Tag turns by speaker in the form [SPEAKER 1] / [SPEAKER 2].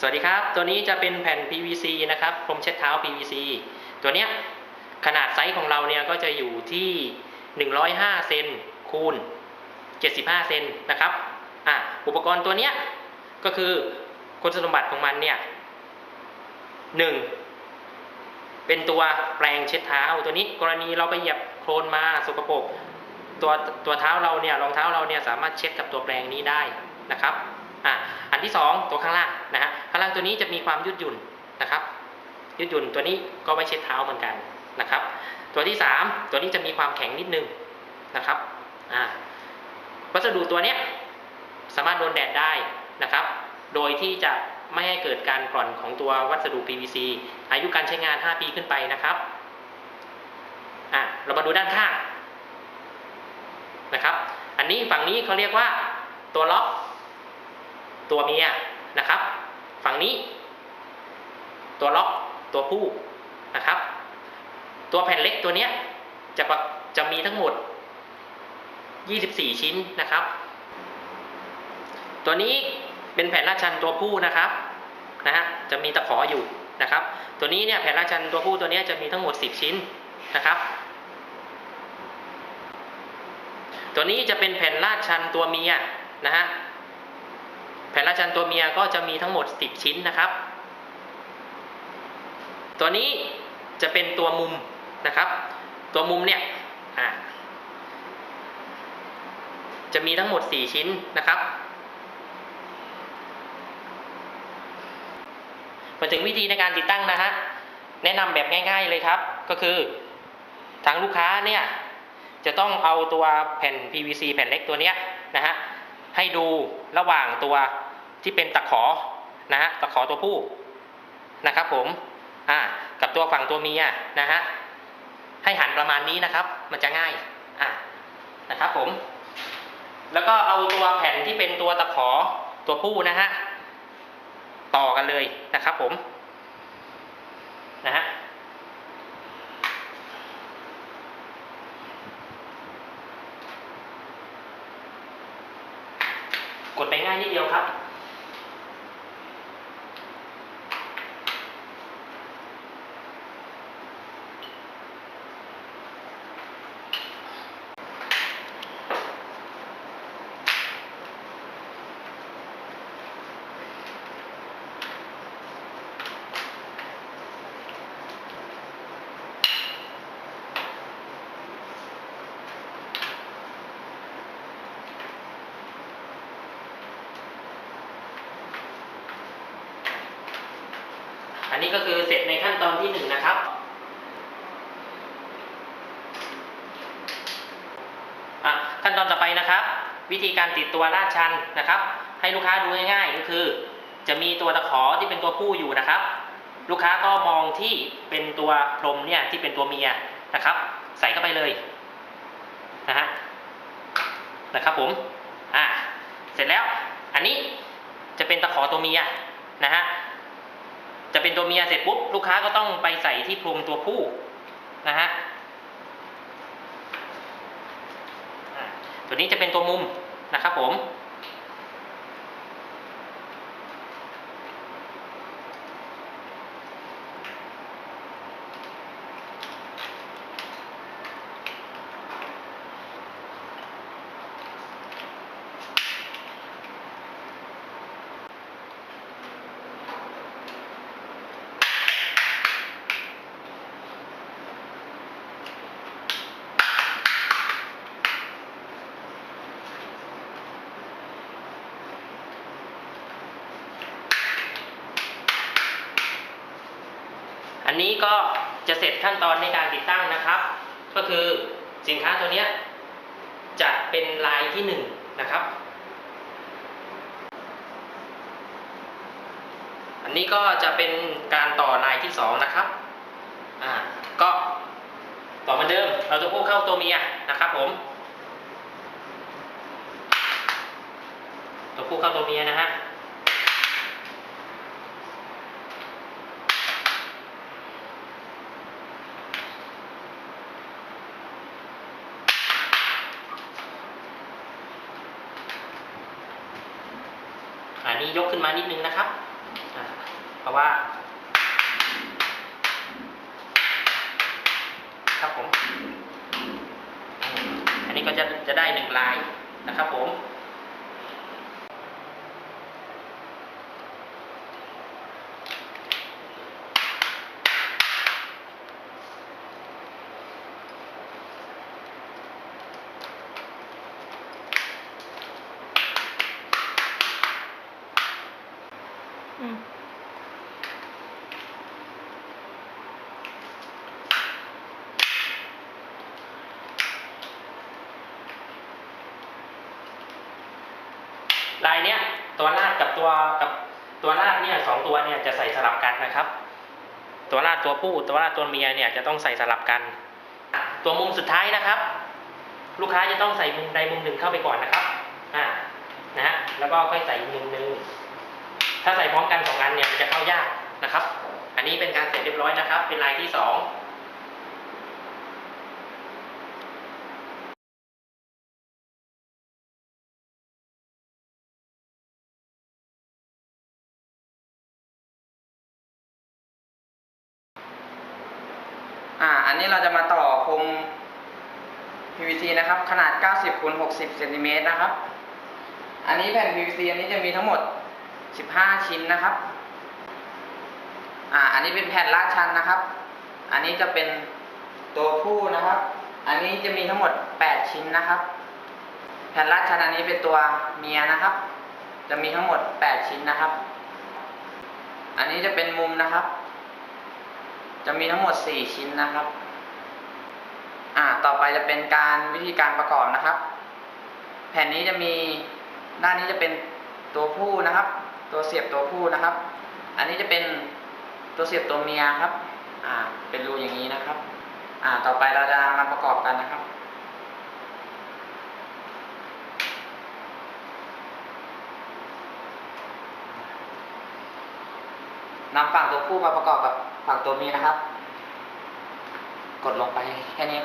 [SPEAKER 1] สวัสดีครับ ตัวนี้จะเป็นแผ่น PVC นะครับพรมเช็ดเท้า PVC ตัวเนี้ยขนาดไซส์ของเราเนี่ยก็จะอยู่ที่ 105 เซนคูณ 75 เซนนะครับอะอุปกรณ์ตัวเนี้ยก็คือคุณสมบัติของมันเนี่ยหนึ่งเป็นตัวแปรงเช็ดเท้าตัวนี้กรณีเราไปเหยียบโคลนมาสกปรกตัวตัวเท้าเราเนี่ยรองเท้าเราเนี่ยสามารถเช็ดกับตัวแปรงนี้ได้นะครับ อะอันที่สองตัวข้างล่างนะฮะข้างล่างตัวนี้จะมีความยืดหยุ่นนะครับ ยืดหยุ่นตัวนี้ก็ไว้เช็ดเท้าเหมือนกันนะครับ ตัวที่สามตัวนี้จะมีความแข็งนิดนึงนะครับอ่าวัสดุตัวเนี้ยสามารถโดนแดดได้นะครับ โดยที่จะไม่ให้เกิดการกร่อนของตัววัสดุ PVC อายุการใช้งาน 5 ปีขึ้นไปนะครับอะเรามาดูด้านข้างนะครับ อันนี้ฝั่งนี้เขาเรียกว่าตัวล็อก ตัวเมียนะครับ ฝั่งนี้ ตัวล็อกตัวผู้นะครับ ตัวแผ่นเล็กตัวเนี้ยจะจะมีทั้งหมด 24 ชิ้นนะครับ ตัวนี้เป็นแผ่นลาดชันตัวผู้นะครับนะฮะจะมีตะขออยู่นะครับ ตัวนี้เนี่ยแผ่นลาดชันตัวผู้ตัวนี้จะมีทั้งหมด 10 ชิ้นนะครับ ตัวนี้จะเป็นแผ่นลาดชันตัวเมียนะฮะ แผ่นลาดชันตัวเมียก็จะมีทั้งหมด 10 ชิ้นนะครับ ตัวนี้จะเป็นตัวมุมนะครับ ตัวมุมเนี่ยจะมีทั้งหมด 4 ชิ้นนะครับมาถึงวิธีในการติดตั้งนะฮะแนะนำแบบง่าย ๆเลยครับ ก็คือทางลูกค้าเนี่ยจะต้องเอาตัวแผ่น PVC แผ่นเล็กตัวเนี้ยนะฮะให้ดูระหว่างตัว ที่เป็นตะขอนะฮะตะขอตัวผู้นะครับผมอ่ากับตัวฝั่งตัวเมียนะฮะให้หันประมาณนี้นะครับ มันจะง่ายอะนะครับผม แล้วก็เอาตัวแผ่นที่เป็นตัวตะขอตัวผู้นะฮะต่อกันเลยนะครับผมนะฮะกดไปง่ายนิดเดียวครับ อันนี้ก็คือเสร็จในขั้นตอนที่หนึ่งนะครับอะขั้นตอนต่อไปนะครับ วิธีการติดตัวลาดชันนะครับ ให้ลูกค้าดูง่ายๆก็คือ จะมีตัวตะขอที่เป็นตัวผู้อยู่นะครับ ลูกค้าก็มองที่เป็นตัวพรมเนี่ยที่เป็นตัวเมียนะครับ ใส่เข้าไปเลยนะฮะนะครับผมอะเสร็จแล้วอันนี้จะเป็นตะขอตัวเมียนะฮะ จะเป็นตัวเมียเสร็จปุ๊บลูกค้าก็ต้องไปใส่ที่พรมตัวผู้นะฮะตัวนี้จะเป็นตัวมุมนะครับผม นนี้ก็จะเสร็จขั้นตอนในการติดตั้งนะครับ ก็คือสินค้าตัวนี้จะเป็นลายที่หนึ่งนะครับ อันนี้ก็จะเป็นการต่อลายที่สองนะครับอ่าก็ต่อเหมือนเดิม เราจะพูดเข้าตัวเมียนะครับผม ตัวผู้เข้าตัวเมียนะฮะ ยกขึ้นมานิดนึงนะครับ เพราะว่า ครับผม อันนี้ก็จะจะได้หนึ่งลายนะครับผม ลายเนี้ยตัวลาดกับตัวกับตัวลาดเนี่ยสองตัวเนี่ยจะใส่สลับกันนะครับ ตัวลาดตัวผู้ตัวลาดตัวเมียเนี่ยจะต้องใส่สลับกัน ตัวมุมสุดท้ายนะครับ ลูกค้าจะต้องใส่มุมใดมุมหนึ่งเข้าไปก่อนนะครับอ่านะฮะแล้วก็ค่อยใส่อีกมุมหนึ่งถ้าใส่พร้อมกันสองอันเนี่ยมันจะเข้ายากนะครับ อันนี้เป็นการเสร็จเรียบร้อยนะครับ เป็นลายที่สอง
[SPEAKER 2] นนี้เราจะมาต่อพรม PVC นะครับ ขนาด 90คูณ60เซนติเมตรนะครับ อันนี้แผ่น PVC อันนี้จะมีทั้งหมด 15 ชิ้นนะครับ อ่า อันนี้เป็นแผ่นลาดชันนะครับ อันนี้จะเป็นตัวผู้นะครับ อันนี้จะมีทั้งหมด 8 ชิ้นนะครับ แผ่นลาดชันอันนี้เป็นตัวเมียนะครับ จะมีทั้งหมด 8 ชิ้นนะครับ อันนี้จะเป็นมุมนะครับ จะมีทั้งหมด 4 ชิ้นนะครับ อ่าต่อไปจะเป็นการวิธีการประกอบนะครับ แผ่นนี้จะมีด้านนี้จะเป็นตัวผู้นะครับ ตัวเสียบตัวผู้นะครับ อันนี้จะเป็นตัวเสียบตัวเมียครับ อ่า เป็นรูอย่างนี้นะครับ อ่า ต่อไปเราจะมาประกอบกันนะครับนำฝั่งตัวผู้มาประกอบกับฝั่งตัวเมียนะครับ กดลงไปแค่นี้